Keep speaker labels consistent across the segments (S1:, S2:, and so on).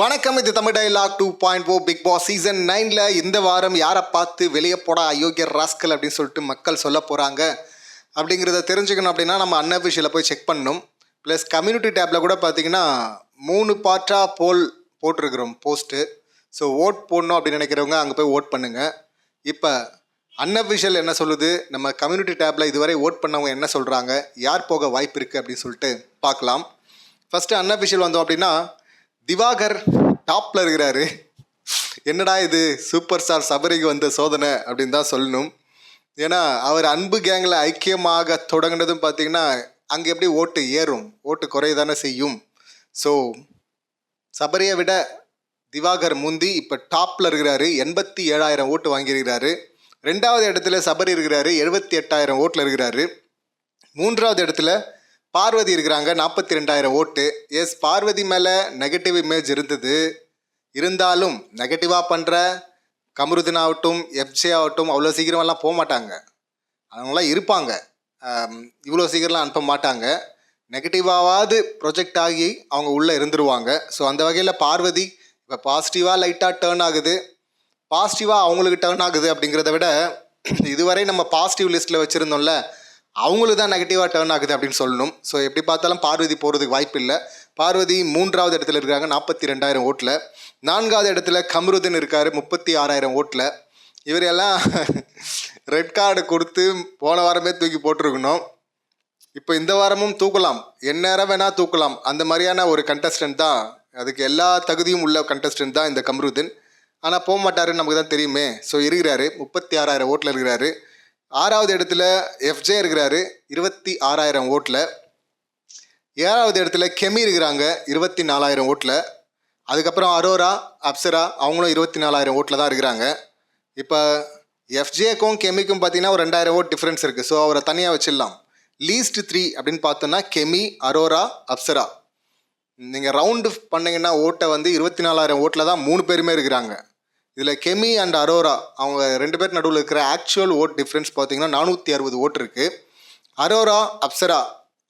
S1: வணக்கம் இது Tamil dialogue two point o big boss season நைனில் இந்த வாரம் யாரை பார்த்து வெளியே போடா அயோக்கியர் ராஸ்கல் அப்படின்னு சொல்லிட்டு மக்கள் சொல்ல போகிறாங்க அப்படிங்கிறத தெரிஞ்சுக்கணும் அப்படின்னா நம்ம அன்அஃபிஷியலில் போய் செக் பண்ணணும். ப்ளஸ் கம்யூனிட்டி டேப்பில் கூட பார்த்தீங்கன்னா மூணு பார்ட்டாக போல் போட்டிருக்கிறோம் போஸ்ட்டு ஸோ ஓட் போடணும் அப்படின்னு நினைக்கிறவங்க அங்கே போய் ஓட் பண்ணுங்கள் இப்போ அன்அஃபிஷியல் என்ன சொல்லுது? நம்ம கம்யூனிட்டி டேப்பில் இதுவரை ஓட் பண்ணவங்க என்ன சொல்கிறாங்க யார் போக வாய்ப்பு இருக்குது அப்படின்னு சொல்லிட்டு பார்க்கலாம். ஃபஸ்ட்டு அன்அஃபிஷியல் வந்தோம் அப்படின்னா திவாகர் டாப்பில் இருக்கிறாரு. என்னடா இது சூப்பர் ஸ்டார் சபரிக்கு வந்த சோதனை அப்படின்னு தான் சொல்லணும். ஏன்னா அவர் அன்பு கேங்கில் ஐக்கியமாக தொடங்கினதும் பார்த்தீங்கன்னா அங்கே எப்படி ஓட்டு ஏறும்? ஓட்டு குறையதானே செய்யும்? ஸோ சபரியை விட திவாகர் முந்தி இப்போ டாப்பில் இருக்கிறாரு. எண்பத்தி ஏழாயிரம் ஓட்டு வாங்கியிருக்கிறாரு. ரெண்டாவது இடத்துல சபரி இருக்கிறாரு. எழுபத்தி எட்டாயிரம் ஓட்டில் இருக்கிறாரு. மூன்றாவது இடத்துல பார்வதி இருக்கிறாங்க நாற்பத்தி ரெண்டாயிரம் ஓட்டு. எஸ் பார்வதி மேலே நெகட்டிவ் இமேஜ் இருந்தது. இருந்தாலும் நெகட்டிவாக பண்ணுற கமருதீன் ஆகட்டும் எஃப்ஜே ஆகட்டும் அவ்வளோ சீக்கிரமெல்லாம் போக மாட்டாங்க. அவங்களாம் இருப்பாங்க. இவ்வளோ சீக்கிரம்லாம் அனுப்ப மாட்டாங்க. நெகட்டிவாவது ப்ரொஜெக்ட் ஆகி அவங்க உள்ளே இருந்துருவாங்க. ஸோ அந்த வகையில் பார்வதி இப்போ பாசிட்டிவாக லைட்டாக டேர்ன் ஆகுது. பாசிட்டிவாக அவங்களுக்கு டேர்ன் ஆகுது அப்படிங்கிறத விட இதுவரை நம்ம பாசிட்டிவ் லிஸ்ட்டில் வச்சுருந்தோம்ல அவங்களுக்கு தான் நெகட்டிவாக டேர்ன் ஆகுது அப்படின்னு சொல்லணும். ஸோ எப்படி பார்த்தாலும் பார்வதி போகிறதுக்கு வாய்ப்பு இல்லை. பார்வதி மூன்றாவது இடத்துல இருக்காங்க நாற்பத்தி ரெண்டாயிரம் ஓட்டில். நான்காவது இடத்துல கம்ருதன் இருக்கார் முப்பத்தி ஆறாயிரம் ஓட்டில். இவர் எல்லாம் ரெட் கார்டு கொடுத்து போன வாரமே தூக்கி போட்டிருக்கணும். இப்போ இந்த வாரமும் தூக்கலாம். எந்நேரம் வேணால் தூக்கலாம். அந்த மாதிரியான ஒரு கண்டஸ்டன்ட் தான். அதுக்கு எல்லா தகுதியும் உள்ள கண்டஸ்டன்ட் தான் இந்த கம்ருதன். ஆனால் போக மாட்டாருன்னு நமக்கு தான் தெரியுமே. ஸோ இருக்கிறாரு. முப்பத்தி ஆறாயிரம் ஓட்டில் இருக்கிறாரு. ஆறாவது இடத்துல எஃப்ஜே இருக்கிறாரு இருபத்தி ஆறாயிரம் ஓட்டில். ஏழாவது இடத்துல கெமி இருக்கிறாங்க இருபத்தி நாலாயிரம் ஓட்டில். அதுக்கப்புறம் அரோரா அப்சரா அவங்களும் இருபத்தி நாலாயிரம் ஓட்டில் தான் இருக்கிறாங்க. இப்போ எஃப்ஜேக்கும் கெமிக்கும் பார்த்தீங்கன்னா ஒரு ரெண்டாயிரம் ஓட் டிஃப்ரென்ஸ் இருக்குது ஸோ அவரை தனியாக வச்சிடலாம். லீஸ்ட் த்ரீ அப்படின்னு பார்த்தோன்னா கெமி அரோரா அப்சரா. நீங்கள் ரவுண்டு பண்ணிங்கன்னா ஓட்டை வந்து இருபத்தி நாலாயிரம் ஓட்டில் தான் மூணு பேருமே இருக்கிறாங்க. இதில் கெமி அண்ட் அரோரா அவங்க ரெண்டு பேர் நடுவில் இருக்கிற ஆக்சுவல் ஓட் டிஃப்ரென்ஸ் பார்த்தீங்கன்னா நானூற்றி அறுபது ஓட்டு இருக்குது அரோரா அப்சரா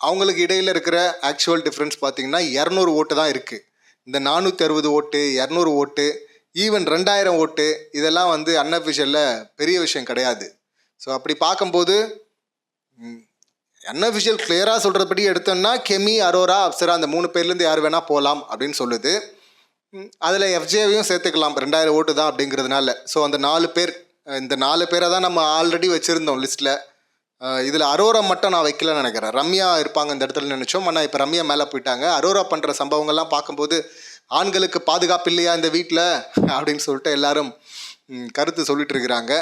S1: அவங்களுக்கு இடையில் இருக்கிற ஆக்சுவல் டிஃப்ரென்ஸ் பார்த்தீங்கன்னா இரநூறு ஓட்டு தான் இருக்குது இந்த நானூற்றி அறுபது ஓட்டு இரநூறு ஓட்டு ஈவன் ரெண்டாயிரம் ஓட்டு இதெல்லாம் வந்து அன்அஃபிஷியலில் பெரிய விஷயம் கிடையாது. ஸோ அப்படி பார்க்கும்போது அன்அஃபிஷியல் கிளியராக சொல்கிறபடி எடுத்தோம்னா கெமி அரோரா அப்சரா அந்த மூணு பேர்லேருந்து யார் வேணால் போகலாம் அப்படின்னு சொல்லுது. அதில் எஃப்ஜேவையும் சேர்த்துக்கலாம். ரெண்டாயிரம் ஓட்டு தான் அப்படிங்கிறதுனால. ஸோ அந்த நாலு பேர் இந்த நாலு பேரை தான் நம்ம ஆல்ரெடி வச்சுருந்தோம் லிஸ்ட்டில் இதில் அரோரா மட்டும் நான் வைக்கலன்னு நினைக்கிறேன். ரம்யா இருப்பாங்க இந்த இடத்துல நினச்சோம். ஆனால் இப்போ ரம்யா மேலே போயிட்டாங்க. அரோரா பண்ணுற சம்பவங்கள்லாம் பார்க்கும்போது ஆண்களுக்கு பாதுகாப்பு இல்லையா இந்த வீட்டில் அப்படின்னு சொல்லிட்டு எல்லாரும் கருத்து சொல்லிட்டு இருக்கிறாங்க.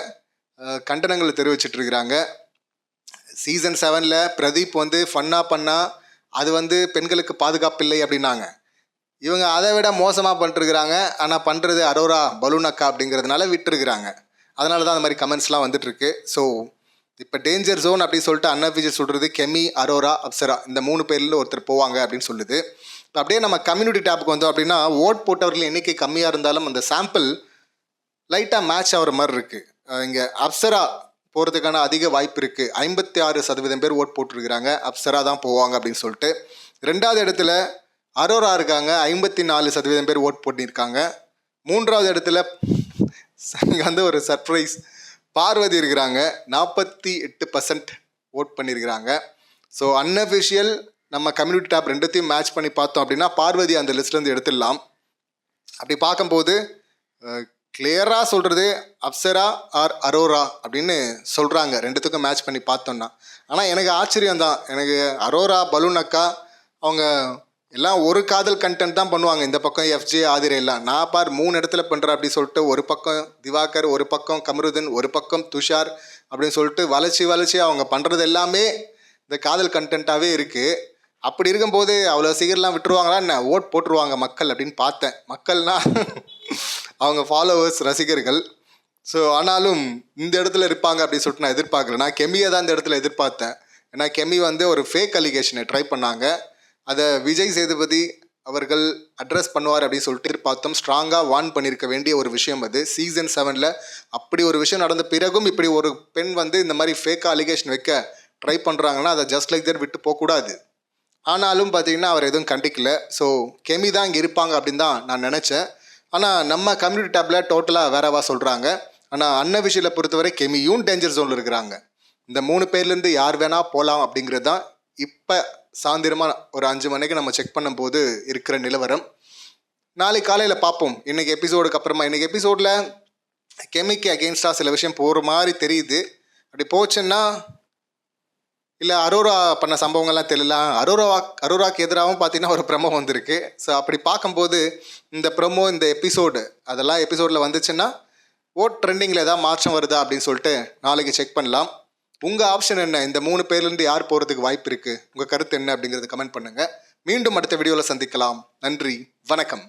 S1: கண்டனங்களை தெரிவிச்சிட்டு இருக்கிறாங்க. சீசன் செவனில் பிரதீப் வந்து ஃபன்னாக பண்ணால் அது வந்து பெண்களுக்கு பாதுகாப்பு இல்லை அப்படின்னாங்க. இவங்க அதை விட மோசமாக பண்ணிட்டுருக்குறாங்க ஆனால் பண்ணுறது அரோரா பலூனக்கா அப்படிங்கிறதுனால விட்டுருக்குறாங்க. அதனால தான் அந்த மாதிரி கமெண்ட்ஸ்லாம் வந்துட்டுருக்கு ஸோ இப்போ டேஞ்சர் ஜோன் அப்படின்னு சொல்லிட்டு அன்அஃபிஷியல் சொல்கிறது கெமி அரோரா அப்சரா. இந்த மூணு பேரில் ஒருத்தர் போவாங்க அப்படின்னு சொல்லுது. இப்போ அப்படியே நம்ம கம்யூனிட்டி டேப்புக்கு வந்தோம் அப்படின்னா ஓட் போட்டவர்கள் எண்ணிக்கை கம்மியாக இருந்தாலும் அந்த சாம்பிள் லைட்டாக மேட்ச் ஆகிற மாதிரி இருக்குது இங்கே அப்சரா போகிறதுக்கான அதிக வாய்ப்பு இருக்குது ஐம்பத்தி ஆறு சதவீதம் பேர் ஓட் போட்டிருக்கிறாங்க. அப்சரா தான் போவாங்க அப்படின்னு சொல்லிட்டு. ரெண்டாவது இடத்துல அரோரா இருக்காங்க. ஐம்பத்தி நாலு சதவீதம் பேர் ஓட் போட்டிருக்காங்க. மூன்றாவது இடத்துல இங்கே வந்து ஒரு சர்ப்ரைஸ் பார்வதி இருக்கிறாங்க. நாற்பத்தி எட்டு பர்சன்ட் ஓட் பண்ணியிருக்கிறாங்க ஸோ அன்அஃபிஷியல் நம்ம கம்யூனிட்டி டேப் ரெண்டுத்தையும் மேட்ச் பண்ணி பார்த்தோம் அப்படின்னா பார்வதி அந்த லிஸ்ட்லேருந்து எடுத்துடலாம். அப்படி பார்க்கும்போது கிளியராக சொல்கிறது அப்சரா ஆர் அரோரா அப்படின்னு சொல்கிறாங்க ரெண்டுத்துக்கும் மேட்ச் பண்ணி பார்த்தோன்னா ஆனால் எனக்கு ஆச்சரியம் தான் எனக்கு அரோரா பலூன் அக்கா அவங்க எல்லாம் ஒரு காதல் கண்டென்ட் தான் பண்ணுவாங்க. இந்த பக்கம் எஃப்ஜே ஆதிரை எல்லாம். நான் பார் மூணு இடத்துல பண்ணுறேன் அப்படின்னு சொல்லிட்டு ஒரு பக்கம் திவாகர் ஒரு பக்கம் கமருதன் ஒரு பக்கம் துஷார் அப்படின்னு சொல்லிட்டு வளைச்சி வளைச்சி அவங்க பண்ணுறது எல்லாமே இந்த காதல் கண்டென்ட்டாகவே இருக்குது அப்படி இருக்கும்போது அவ்வளோ சீக்கிரம்லாம் விட்டுருவாங்களா என்ன? ஓட் போட்டுருவாங்க மக்கள் அப்படின்னு பார்த்தேன். மக்கள்னால் அவங்க ஃபாலோவர்ஸ் ரசிகர்கள். ஸோ ஆனாலும் இந்த இடத்துல இருப்பாங்க அப்படின்னு சொல்லிட்டு நான் எதிர்பார்க்கல. நான் கெமியை தான் இந்த இடத்துல எதிர்பார்த்தேன். ஏன்னா கெமி வந்து ஒரு ஃபேக் அலிகேஷனை ட்ரை பண்ணாங்க. அதை விஜய் சேதுபதி அவர்கள் அட்ரஸ் பண்ணுவார் அப்படின்னு சொல்லிட்டு பார்த்தோம் ஸ்ட்ராங்காக வார்ன் பண்ணியிருக்க வேண்டிய ஒரு விஷயம் அது. சீசன் செவனில் அப்படி ஒரு விஷயம் நடந்த பிறகும் இப்படி ஒரு பெண் வந்து இந்த மாதிரி ஃபேக்காக அலிகேஷன் வைக்க ட்ரை பண்ணுறாங்கன்னா அதை ஜஸ்ட் லைக் தட் விட்டு போகக்கூடாது. ஆனாலும் பார்த்தீங்கன்னா அவர் எதுவும் கண்டிக்கல. ஸோ கெமி தான் இங்கே இருப்பாங்க அப்படின்னு தான் நான் நினச்சேன். ஆனால் நம்ம கம்யூனிட்டி டேப்பில் டோட்டலாக வேறவா சொல்கிறாங்க ஆனால் அன்ன விஷயில் பொறுத்தவரை கெமியும் டேஞ்சர் ஜோனில் இருக்கிறாங்க. இந்த மூணு பேர்லேருந்து யார் வேணால் போகலாம் அப்படிங்கிறது தான் இப்போ சாயந்தரமாக ஒரு அஞ்சு மணிக்கு நம்ம செக் பண்ணும்போது இருக்கிற நிலவரம். நாளைக்கு காலையில் பார்ப்போம். இன்றைக்கி எபிசோடுக்கு அப்புறமா இன்றைக்கி எபிசோடில் கெமிக்கு அகெயின்ஸ்டாக சில விஷயம் போகிற மாதிரி தெரியுது. அப்படி போச்சுன்னா இல்லை அரோரா பண்ண சம்பவங்கள்லாம் தெரியல. அரோரா அரோராக்கு எதிராகவும் பார்த்தீங்கன்னா ஒரு ப்ரமோ வந்திருக்கு. ஸோ அப்படி பார்க்கும்போது இந்த ப்ரமோ இந்த எபிசோடு அதெல்லாம் எபிசோடில் வந்துச்சுன்னா ஓட் ட்ரெண்டிங்கில் ஏதாவது மாற்றம் வருதா அப்படின்னு சொல்லிட்டு நாளைக்கு செக் பண்ணலாம். உங்கள் ஆப்ஷன் என்ன? இந்த மூணு பேர்லேருந்து யார் போகிறதுக்கு வாய்ப்பு இருக்குது உங்கள் கருத்து என்ன அப்படிங்கிறது கமெண்ட் பண்ணுங்கள் மீண்டும் அடுத்த வீடியோவில் சந்திக்கலாம். நன்றி. வணக்கம்.